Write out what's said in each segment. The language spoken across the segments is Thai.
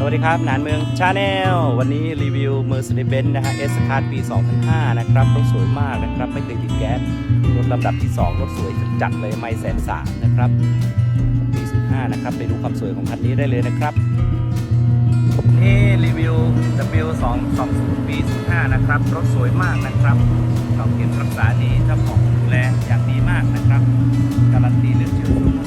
สวัสดีครับ หนานเมืองชาแนลวันนี้รีวิว Mercedes-Benz นะฮะ S Class ปี 2005 นะครับ รถสวยมากนะครับ ไม่เคยติดแก๊ส รถลำดับที่ 2 รถสวยจัดเลย ไม่แสนสามนะครับ ปี 15 นะครับ ไปดูความสวยของคันนี้ได้เลยนะครับ นี่รีวิว W220 ปี 15 นะครับ รถสวยมากนะครับเราเก็บรักษาดีเจ้าของดูแลอย่างดีมากนะครับ การันตีเรื่องเชื้อ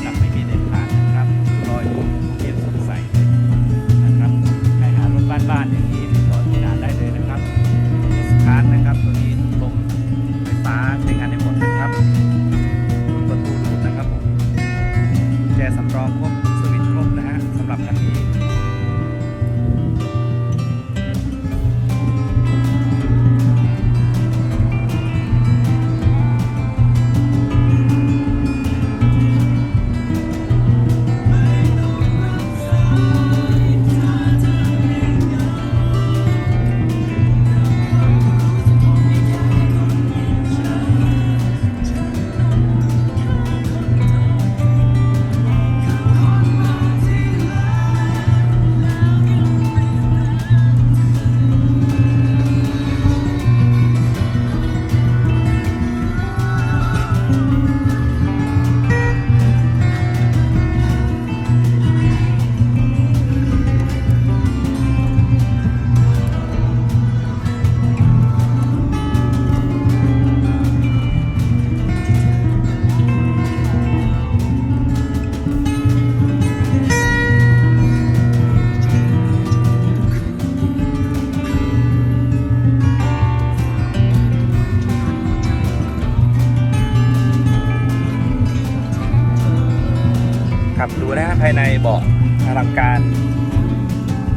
ครับดูนะภายในเบาะอลังการ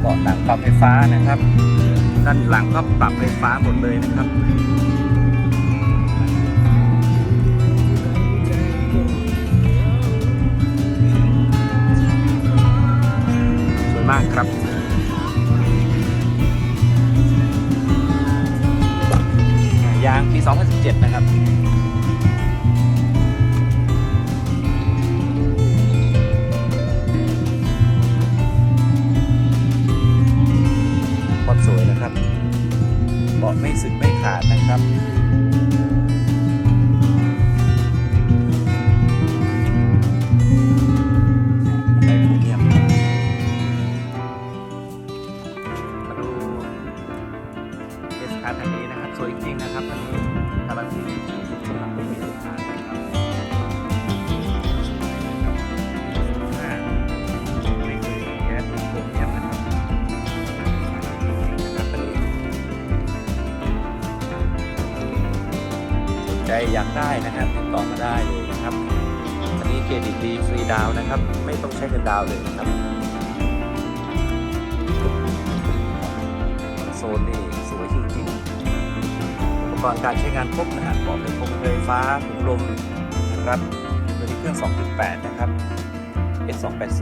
เบาะหนังปรับไฟฟ้านะครับ ด้านหลังก็ปรับไฟฟ้าหมดเลยนะครับสวยมากครับยางปี 2017 นะครับ ไม่สึกไม่ขาดนะครับมาดูเอสคาร์คันนี้นะครับสวยจริงนะครับคันนี้การันตีครับไม่มีปัญหานค้า อยากได้นะครับติดต่อมาได้เลยนะครับ อันนี้เครดิตดีฟรีดาวนะครับ ไม่ต้องใช้เงินดาวเลยนะครับโซนนี่สวยจริงๆอุปกรณ์การใช้งานครบนะฮะบอกเป็นพวงไฟฟ้าถุงลมนะครับตัวนี้เครื่อง 2.8 นะครับ S280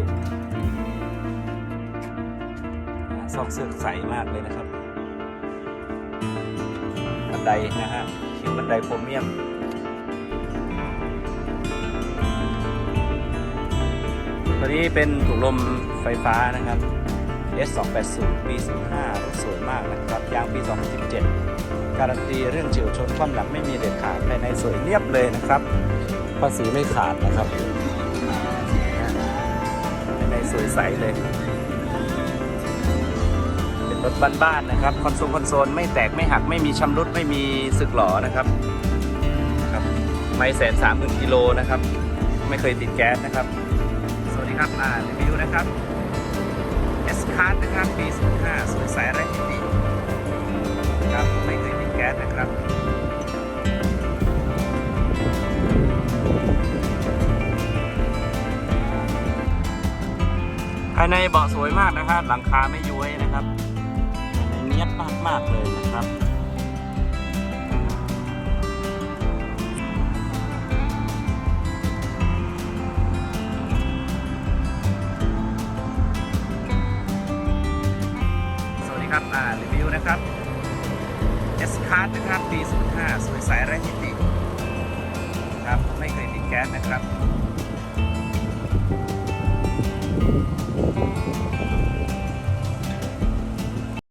ซอกเสื้อใสมากเลยนะครับบันไดนะฮะคิวบันไดโครเมียม ตัวนี้เป็นถุงลมไฟฟ้านะครับ S280 ปี15รถสวยมากนะครับยางปี 2017 การันตีเรื่องเฉียวชนความหนักไม่มีเด็ดขาดภายในสวยเรียบเลยนะครับภาษีไม่ขาดนะครับภายในสวยใสเลย เป็นรถบ้านๆนะครับคอนโซลคอนโซลไม่แตกไม่หักไม่มีชำรุดไม่มีสึกหลอนะครับครับไม่แสนสามหมื่นกิโลนะครับ ไม่เคยติดแก๊สนะครับ สวัสดีครับ อ่ารีวิวนะครับ S Card นะครับปี05สวยใสไร้ที่ติครับไม่เคยติดแก๊สนะครับภายในเบาะสวยมากนะครับ หลังคาไม่ย้วยนะครับ เนียบมากมากๆเลยนะครับ นะครับ S Card นะครับปี05สวยใสไร้ที่ติครับไม่เคยติดแก๊สนะครับ